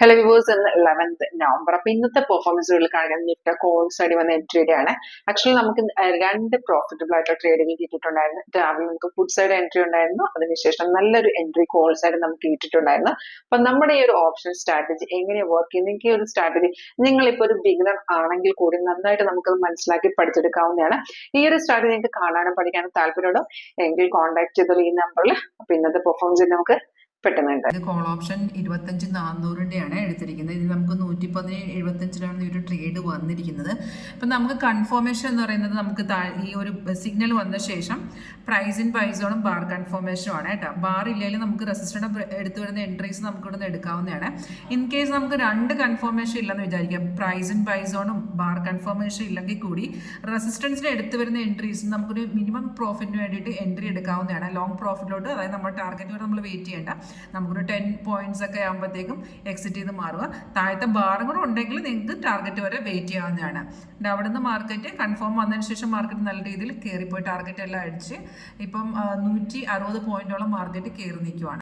Hello viewers ഇന്ന് eleventh November അപ്പൊ ഇന്നത്തെ പെർഫോമൻസുകളിൽ കാണിക്കുന്ന നിഫ്റ്റ കോൾസ് അടി വന്ന എൻട്രിയുടെ ആണ് ആക്ച്വലി നമുക്ക് രണ്ട് പ്രോഫിറ്റബിൾ ആയിട്ടുള്ള ട്രേഡിംഗ് കിട്ടിയിട്ടുണ്ടായിരുന്നു. രാവിലെ നമുക്ക് ഫുഡ് സൈഡ് എൻട്രി ഉണ്ടായിരുന്നു. അതിനുശേഷം നല്ലൊരു എൻട്രി കോൾ സൈഡ് നമുക്ക് കിട്ടിയിട്ടുണ്ടായിരുന്നു. അപ്പൊ നമ്മുടെ ഈ ഒരു ഓപ്ഷൻ സ്ട്രാറ്റജി എങ്ങനെ വർക്ക് ചെയ്യുന്ന ഈ ഒരു സ്ട്രാറ്റജി നിങ്ങൾ ഇപ്പോൾ ഒരു ബിഗിനർ ആണെങ്കിൽ കൂടി നന്നായിട്ട് നമുക്ക് മനസ്സിലാക്കി പഠിച്ചെടുക്കാവുന്നതാണ്. ഈ ഒരു സ്ട്രാറ്റജി നിങ്ങൾക്ക് കാണാനും പഠിക്കാനും താല്പര്യമുണ്ടോ. എങ്കിൽ കോൺടാക്ട് ചെയ്തോളൂ ഈ നമ്പറിൽ അപ്പൊ ഇന്നത്തെ പെർഫോമൻസ് നമുക്ക് പെട്ടെന്നുണ്ട്. ഇത് കോൾ ഓപ്ഷൻ ഇരുപത്തഞ്ച് നാനൂറിന്റെയാണ് എടുത്തിരിക്കുന്നത്. ഇത് നമുക്ക് നൂറ്റി പതിനേഴ് എഴുപത്തഞ്ചിലാണ് ഈ ഒരു ട്രേഡ് വന്നിരിക്കുന്നത്. അപ്പം നമുക്ക് കൺഫോർമേഷൻ എന്ന് പറയുന്നത് നമുക്ക് ഈ ഒരു സിഗ്നൽ വന്ന ശേഷം പ്രൈസിൻ പൈസോണും ബാർ കൺഫോർമേഷനും ആണ് കേട്ടോ. ബാർ ഇല്ലെങ്കിൽ നമുക്ക് റെസിസ്റ്റന്റ് എടുത്തു വരുന്ന എൻട്രീസ് നമുക്ക് ഇവിടെ നിന്ന് എടുക്കാവുന്നതാണ്. ഇൻ കേസ് നമുക്ക് രണ്ട് കൺഫോർമേഷൻ ഇല്ലെന്ന് വിചാരിക്കാം. പ്രൈസിൻ പൈസോണും ബാർ കൺഫോർമേഷൻ ഇല്ലെങ്കിൽ കൂടി റെസിസ്റ്റൻസിൽ എടുത്തു വരുന്ന എൻട്രീസ് നമുക്കൊരു മിനിമം പ്രോഫിറ്റിന് വേണ്ടിയിട്ട് എൻട്രി എടുക്കാവുന്നതാണ്. ലോങ് പ്രോഫിറ്റിലോട്ട് അതായത് നമ്മുടെ ടാർഗറ്റ് വരെ നമ്മൾ വെയിറ്റ് ചെയ്യേണ്ട. നമുക്കൊരു ടെൻ പോയിന്റ്സ് ഒക്കെ ആകുമ്പോഴത്തേക്കും എക്സിറ്റ് ചെയ്ത് മാറുക. താഴത്തെ ബാറും കൂടെ ഉണ്ടെങ്കിൽ നിങ്ങൾക്ക് ടാർഗറ്റ് വരെ വെയിറ്റ് ചെയ്യാവുന്നതാണ്. അവിടെ അവിടുന്ന് മാർക്കറ്റ് കൺഫേം വന്നതിന് ശേഷം മാർക്കറ്റ് നല്ല രീതിയിൽ കയറിപ്പോയി ടാർഗറ്റ് എല്ലാം അടിച്ച് ഇപ്പം നൂറ്റി അറുപത് പോയിന്റോളം മാർക്കറ്റ് കയറി നിൽക്കുവാണ്.